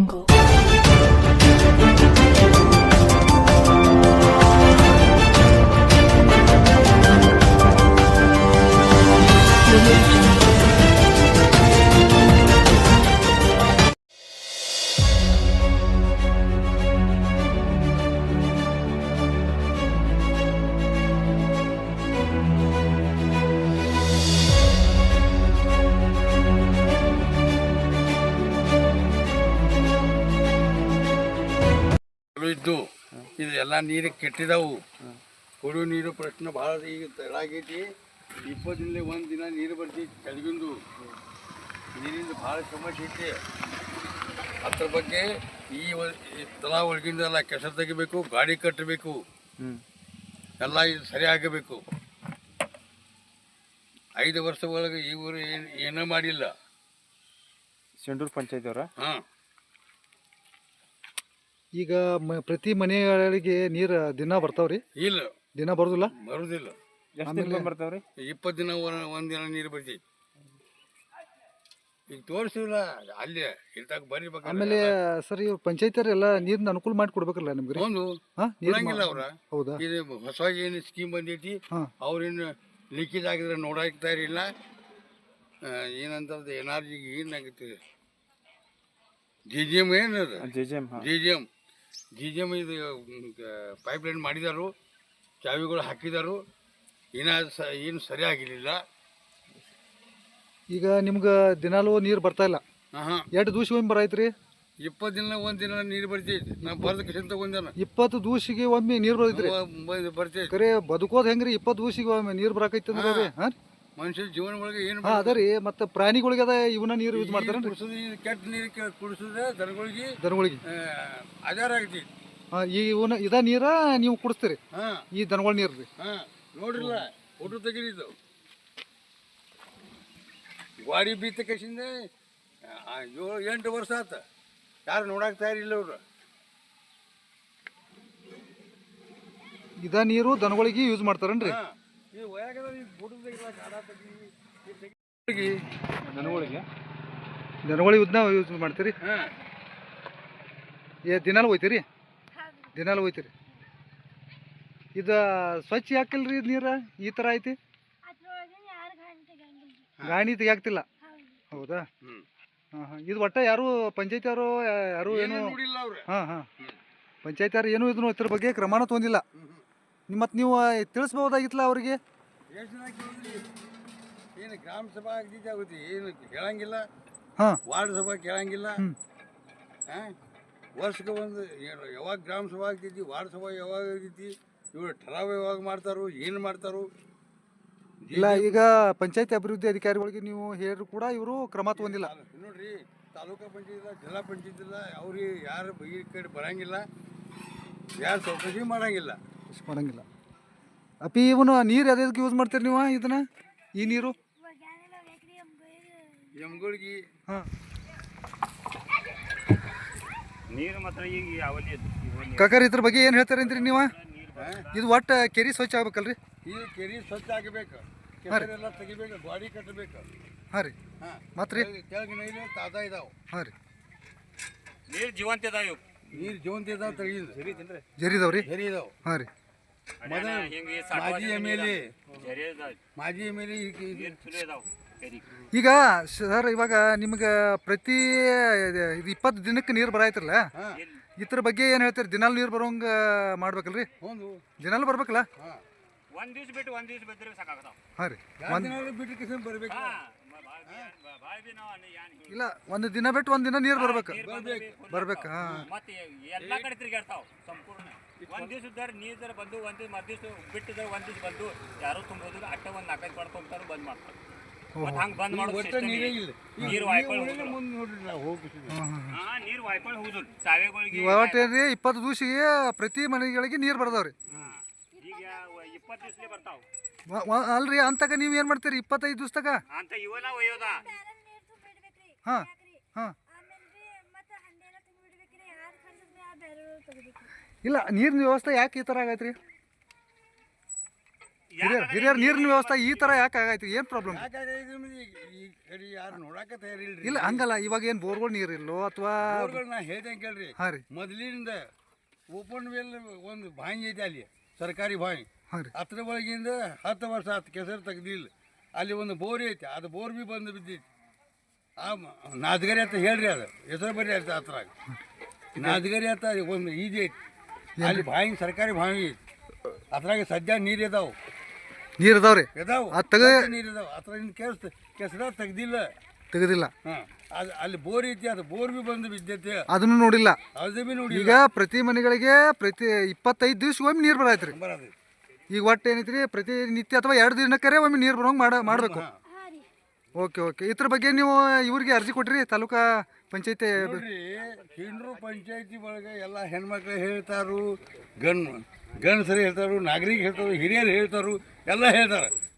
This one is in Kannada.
jungle ಇದು ಎಲ್ಲ ನೀರು ಕೆಟ್ಟಿದವು. ಕುಡಿಯೋ ನೀರು ಪ್ರಶ್ನೆ ಭಾಳ ಈಗ ತಡಾಗೈತಿ. ಇಪ್ಪತ್ತು ದಿನ ಒಂದು ದಿನ ನೀರು ಬರ್ತೈತಿ ಕೆಳಗಿಂದು. ನೀರಿಂದ ಭಾಳ ಸಮಸ್ಯೆ ಐತಿ. ಅದ್ರ ಬಗ್ಗೆ ಈ ತಲಾ ಒಳಗಿಂದ ತಲಾ ಒಳಗಿಂದೆಲ್ಲ ಕೆಸರು ತೆಗಿಬೇಕು ಗಾಡಿ ಕಟ್ಟಬೇಕು. ಎಲ್ಲ ಇದು ಸರಿ ಆಗಬೇಕು. ಐದು ವರ್ಷ ಒಳಗೆ ಇವರು ಏನು ಏನೂ ಮಾಡಿಲ್ಲ. ಸಿಂಡೂರು ಪಂಚಾಯತ್ ಅವರ? ಹಾಂ. ಈಗ ಮ- ಪ್ರತಿ ಮನೆಗಳಿಗೆ ನೀರು ದಿನ ಬರ್ತಾವ್ರಿ? ಇಲ್ಲ. ದಿನ ಬರೋದಿಲ್ಲ? ಬರುದಿಲ್ಲ. ಎಷ್ಟು ದಿನ ಬರ್ತಾವ್ರಿ? ಇಪ್ಪತ್ತು ದಿನ ಒಂದ್- ದಿನ ನೀರು ಬರ್ತೈತಿ. ಈಗ ತೋರಿಸಿಲ್ಲ ಅಲ್ಲೇ ಇಲ್ದಾಗ ಬರ್ರಿ ಬೇಕಾದ್ರೆ. ಆಮೇಲೆ ಸರ್ ಇವ್ರು ಪಂಚಾಯತಿಯರ್ ಎಲ್ಲ ನೀರಿನ ಅನುಕೂಲ ಮಾಡಿ ಕೊಡ್ಬೇಕಲ್ಲ ನಿಮ್ಗೆ ರೀ? ಒಂದು ಹಾ ನೀರು ಅವ್ರ. ಹೌದಾ? ಇದು ಹೊಸವಾಗಿ ಏನು ಸ್ಕೀಮ್ ಬಂದೈತಿ ಹಾ. ಅವ್ರೇನು ಲೀಕೇಜ್ ಆಗಿದ್ರೆ ನೋಡಾಕ್ತಾ ಇರಲಿಲ್ಲ. ಏನಂತ ಎನ್ ಆರ್ ಜಿಗೆ ಏನಾಗುತ್ತೆ ಜಿ ಜಿ ಎಂ ಏನದು? ಜೆ ಜಿ ಎಂ ಹಾಂ. G G M G G M ಇದು ಪೈಪ್ ಲೈನ್ ಮಾಡಿದಾರು ಚಾವಿಗಳು ಹಾಕಿದರು. ಏನ ಸ ಏನು ಸರಿ ಆಗಿರಲಿಲ್ಲ. ಈಗ ನಿಮ್ಗೆ ದಿನಾಲೂ ನೀರು ಬರ್ತಾ ಇಲ್ಲ. ಹಾಂ ಎರಡು ದಿವಸ ಒಮ್ಮೆ ಬರೈತ್ರಿ ಇಪ್ಪತ್ತು ದಿನ ಒಂದು ದಿನ ನೀರು ಬರ್ತೈತಿ ನಾವು ಬರ್ದ ಕಿಶನ್ ತಗೊಂಡೇನ ಇಪ್ಪತ್ತು ದಿವಸಿಗೆ ಒಮ್ಮೆ ನೀರು ಬರೈತ್ರಿ? ಬರ್ತೈತಿ ಕರೆ ಬದುಕೋದ್ ಹೆಂಗ್ರಿ? ಇಪ್ಪತ್ತು ದೂಸಿಗೆ ಒಮ್ಮೆ ನೀರು ಬರಾಕೈತಿ ಅಂದ್ರೆ ಹಾ? ಮನುಷ್ಯ ಜೀವನ ಒಳಗೆ ಏನು ಹಾ ಅದ ರೀ. ಮತ್ತೆ ಪ್ರಾಣಿಗಳಿಗೆ ಅದ ಇವನ್ನ ನೀರು ಯೂಸ್ ಮಾಡ್ತಾರೆ ಕುಡಿಸೋದು ಈ ಕೆಟ್ಟ ನೀರು ಕುಡಿಸಿದ್ರೆ ದನಗಳಿಗೆ ದನಗಳಿಗೆ. ಆಧಾರ ಆಗೈತಿ. ಹಾ ಈ ಇವನ್ನ ಇದ ನೀರ ನೀವು ಕುಡಿಸ್ತೀರಿ. ಹಾಂ. ಈ ದನಗಳ ನೀರು ರೀ ಹಾಂ ನೋಡ್ರಿಲ್ಲ. ಫೋಟೋ ಇದು. ಗಾಡಿ ಬೀತ ಕಸಿಂದ ಏಳು ಎಂಟು ವರ್ಷ ಆತ. ಯಾರು ನೋಡಕ್ ತಯಾರಿಲ್ಲ ಅವ್ರು. ಇದ ನೀರು ದನಗಳಿಗೆ ಯೂಸ್ ಮಾಡ್ತಾರೇನ್ರಿ? ಹಾಂ. ಈ ಉದ್ನ ಈ ಫೋಟೋ ತೆಗಿಲ್ಲ ಗಾಡ ತೆಗಿ ಈ ತೆಗಿ ದನಗಳಿಗೆ? ದನಗಳಿಗೆ ಇದನ್ನ ಯೂಸ್ ಮಾಡ್ತೀರಿ? ಹಾಂ. ಏ ದಿನಾಲು ಹೋಯ್ತೀರಿ? ದಿನಾಲು ಹೋಯ್ತೀರಿ. ಇದ ಸ್ವಚ್ಛ ಯಾಕಿಲ್ರಿ ಇದು ನೀರ? ಈ ತರ ಐತಿ? ಅದ್ರೊಳಗೆ ಯಾರು ಗಾಣಿ ತೆಗಿಯಾಕ್ತಿಲ್ಲ? ಹೌದು? ಹಾಂ ಹಾಂ. ಇದು ಒಟ್ಟ ಯಾರು ಪಂಚಾಯತ್ ಯಾರು ಯಾರು ಏನು ಅವ್ರು. ಹಾಂ ಹಾಂ. ಪಂಚಾಯತ್ ಯಾರು ಏನು ಇದನ್ನು ಇದ್ರ ಬಗ್ಗೆ ಕ್ರಮಾನ ತೊಗೊಂಡಿಲ್ಲ. ನಿಮ್ಮ ಮತ್ತು ನೀವು ತಿಳಿಸ್ಬೋದಾಗಿತ್ತಲ್ಲ ಅವರಿಗೆ? ಎಷ್ಟು ಜನ ಕೇಳಿದ್ರಿ ಏನು ಗ್ರಾಮ ಸಭಾ ಆಗಿದ್ದೆ ಆಗುತ್ತೆ. ಏನು ಕೇಳಂಗಿಲ್ಲ. ಹಾಂ. ವಾರ್ಡ್ ಸಭಾ ಕೇಳಂಗಿಲ್ಲ. ಹಾಂ? ವರ್ಷಕ್ಕೆ ಒಂದು ಯಾವಾಗ ಗ್ರಾಮ ಸಭಾ ಆಗ್ತೈತಿ ವಾರ್ಡ್ ಸಭಾ ಯಾವಾಗ ಆಗ್ತೈತಿ ಇವರು ಠರಾವ್ ಯಾವಾಗ ಮಾಡ್ತಾರೋ ಏನು ಮಾಡ್ತಾರೋ? ಇಲ್ಲ ಈಗ ಪಂಚಾಯತ್ ಅಭಿವೃದ್ಧಿ ಅಧಿಕಾರಿಗಳಿಗೆ ನೀವು ಹೇಳಿದ್ರು ಕೂಡ ಇವರು ಕ್ರಮ ತಗೊಂಡಿಲ್ಲ. ನೋಡ್ರಿ ತಾಲೂಕಾ ಪಂಚಾಯತ್ ಜಿಲ್ಲಾ ಪಂಚಾಯತ್ ಇಲ್ಲ ಅವ್ರಿಗೆ ಯಾರು ಈ ಕಡೆ ಬರಂಗಿಲ್ಲ ಯಾರು ಚೌಕಸಿ ಮಾಡಂಗಿಲ್ಲ. ಅಷ್ಟ್ ಮಾಡಂಗಿಲ್ಲ. ಅಪ್ಪಿ ಇವನು ನೀರು ಅದಕ್ಕೆ ಯೂಸ್ ಮಾಡ್ತೀರಿ ನೀವು ಇದನ್ನ? ಈ ನೀರು? ಎಮ್ಗುಳ್ಗಿ ಹಾಂ. ನೀರು ಮಾತ್ರ ಈಗ ಯಾವಲ್ಲಿ ಕಾಕರ್ ಇದ್ರ ಬಗ್ಗೆ ಏನು ಹೇಳ್ತಾರೆ ನೀವ? ನೀವು ಇದು ಒಟ್ಟು ಕೆರಿ ಸ್ವಚ್ಛ ಆಗ್ಬೇಕಲ್ರಿ? ಈ ಕೆರೆ ಸ್ವಚ್ಛ ಆಗಬೇಕು. ಕೆಸರೆಲ್ಲ ತೆಗಿಬೇಕು ಗಾಡಿ ಕಟ್ಟಬೇಕು ಹಾಂ ರೀ. ಹಾಂ. ಮತ್ತೆ ರೀ ಕೆಳಗೆ ನೀರು ತಾಜಾ ಇದಾವೆ. ಹಾಂ ರೀ. ನೀರು ಜೀವಂತ ಇದಾವ ನೀರು ಜೀವಂತ ಇದಾವೆ ತೆಗಿದ್ರು ಜರಿ ಇದಾವೆ ಜರಿದವ್ರಿ ಜರಿ ಇದಾವೆ. ಹಾಂ ರೀ. ಮೊದಲು ಮಾಜಿ ಎಂ ಎಲ್ ಎ. ಮಾಜಿ ಎಂ ಎಲ್ ಎ ಈಗ ಸರ್ ಇವಾಗ ನಿಮ್ಗೆ ಪ್ರತಿ ಇದು ಇಪ್ಪತ್ತು ದಿನಕ್ಕೆ ನೀರು ಬರಾಯ್ತಿರಲ್ಲ? ಇದ್ರ ಬಗ್ಗೆ ಏನು ಹೇಳ್ತೀರಿ? ದಿನಾಲು ನೀರು ಬರೋಂಗ ಮಾಡ್ಬೇಕಲ್ರಿ? ಒಂದು ದಿನಾಲು ಬರ್ಬೇಕಲ್ಲ? ಒಂದ್ ದಿವ್ಸ ಬಿಟ್ಟು ಒಂದ್ ದಿವ್ಸ ಬಿದ್ದರೆ ಸಾಕಾಗತಾವ ಹಾಂ ರೀ. ದಿನ ಬಿಟ್ಟು ಬರ್ಬೇಕು? ಬಿ ನಾವು ಇಲ್ಲ ಒಂದು ದಿನ ಬಿಟ್ಟು ಒಂದು ದಿನ ನೀರು ಬರ್ಬೇಕು. ಬರ್ಬೇಕು ಹಾಂ. ಮತ್ತೆ ಎಲ್ಲಾ ಕಡೆ ತಿರುಗಾಡ್ತಾವ ಸಂಪೂರ್ಣ. ಒಂದ್ ದಿವ್ಸ ಇದ್ದಾರೆ ನೀರ್ ಬಂದು ಒಂದ್ ದಿವ್ಸ ಮರ್ ಬಿಟ್ಟಿದ್ರೆ ಬಿಟ್ಟಿದ್ದಾರೆ ಒಂದ್ ದಿವ್ಸ ಬಂದು ಯಾರು ತುಂಬೋದು ಅಟ್ಟ ಒಂದ್ ನಾಲ್ಕೈದು ಮಾಡ್ಕೊಂತಾರೆ ಬಂದ್ ಮಾಡ್ತಾರೆ. ಮತ್ತ್ ಹಂಗ್ ಬಂದ್ ನೀರೇ ಇಲ್ಲ. ನೀರು ಹಾ ಸಾವೆಗಳಿಗೆ ಇಪ್ಪತ್ತು ದಿವಸಿಗೆ ಪ್ರತಿ ಮನೆಗಳಿಗೆ ನೀರು ಬರ್ತಾವ್ರಿ ಈಗ ಇಪ್ಪತ್ತು ದಿವ್ಸಲೇ ಬರ್ತಾವ. ಅಲ್ರಿ ಅಂತಕ ನೀವು ಏನು ಮಾಡ್ತೀರಿ? ಇಪ್ಪತ್ತೈದು ದಿವ್ಸದಾಗ ಅಂತ ಇವನ ಒಯ್ಯೋದ. ಹಾ. ಹಾಂ ಆಮೇಲೆ ರೀ ಮತ್ತೆ ಹಂಡೆಲ್ಲ ತುಂಬಿಡ್ಬೇಕ್ರಿ ಯಾರು ಕಲ್ಸಿದ್ರಿ ಆ ಬ್ಯಾರಲ್ ತೆಗಿಬೇಕ್ರಿ ಇಲ್ಲ ನೀರಿನ ವ್ಯವಸ್ಥೆ ಯಾಕೆ ಈ ಥರ ಆಗೈತ್ರಿ? ಹಿರಿಯರ್ ಹಿರಿಯರ್ ನೀರಿನ ವ್ಯವಸ್ಥೆ ಈ ಥರ ಯಾಕೆ ಆಗೈತಿ ಏನು ಪ್ರಾಬ್ಲಮ್ ಇಲ್ಲ ಹಂಗಲ್ಲ ಇವಾಗ ಏನು ಬೋರ್ಗಳು ನೀರಿಲ್ಲೋ ಅಥವಾ ನಾ ಹೇಳ್ದಂಗೆ ಕೇಳ್ರಿ. ಹಾಂ ರೀ. ಮೊದಲಿನಿಂದ ಓಪನ್ ವೆಲ್ ಒಂದು ಬಾಯಿ ಐತೆ ಅಲ್ಲಿ ಸರ್ಕಾರಿ ಬಾಯಿ ಹಾಂ ರೀ. ಅದ್ರ ಒಳಗಿಂದ ಹತ್ತು ವರ್ಷ ಹತ್ತು ಕೆಸರು ತೆಗ್ದಿಲ್ಲ. ಅಲ್ಲಿ ಒಂದು ಬೋರ್ ಐತೆ ಅದು ಬೋರ್ ಬಿ ಬಂದು ಬಿದ್ದೈತಿ. ಆ ನಾದ್ಗರಿ ಅಂತ ಹೇಳ್ರಿ ಅದು ಹೆಸರು ಬರ್ರಿ ಅಂತ ಅದ್ರಾಗ. ನಾದ್ಗರಿ ಅಂತ ಒಂದು ಈಜಿ ಐತಿ. ಅಲ್ಲಿ ಬಾವಿ ಸರ್ಕಾರಿ ಬಾವಿ ಐತಿ. ಅದ್ರಾಗ ಸದ್ಯ ನೀರು ಇದಾವು. ನೀರು ಇದಾವ್ರಿ? ರೀ ಸದ್ಯ ನೀರು ಇದಾವೆ. ಅದ್ರಾಗಿನ ಕೆಸ ಕೆಸರ ತೆಗ್ದಿಲ್ಲ. ತೆಗೆದಿಲ್ಲ. ಹಾಂ. ಅದು ಅಲ್ಲಿ ಬೋರ್ ಐತಿ ಅದು ಬೋರ್ ಬಿ ಬಂದು ಬಿದ್ದೈತಿ. ಅದನ್ನು ನೋಡಿಲ್ಲ. ಅದು ಬಿ ನೋಡಿ ಈಗ ಪ್ರತಿ ಮನೆಗಳಿಗೆ ಪ್ರತಿ ಇಪ್ಪತ್ತೈದು ದಿವ್ಸ ಒಮ್ಮೆ ನೀರು ಬರೈತ್ರಿ ಬರೋದು. ಈಗ ಒಟ್ಟು ಏನೈತ್ರಿ ಪ್ರತಿ ನಿತ್ಯ ಅಥವಾ ಎರಡು ದಿನಕ್ಕರೆ ಒಮ್ಮೆ ನೀರು ಬರೋಂಗೆ ಮಾಡ ಮಾಡಬೇಕು. Okay okay. ಇದ್ರ ಬಗ್ಗೆ ನೀವು ಇವ್ರಿಗೆ ಅರ್ಜಿ ಕೊಟ್ರಿ ತಾಲೂಕಾ ಪಂಚಾಯತಿ ಹಿಂಡ್ರು ಪಂಚಾಯತಿ ಒಳಗೆ ಎಲ್ಲ ಹೆಣ್ಮಕ್ಳು ಹೇಳ್ತಾರು ಗನ್ ಗಂಡಸರು ಹೇಳ್ತಾರು, ನಾಗರಿಕ ಹೇಳ್ತಾರು, ಹಿರಿಯರು ಹೇಳ್ತಾರು, ಎಲ್ಲ ಹೇಳ್ತಾರೆ.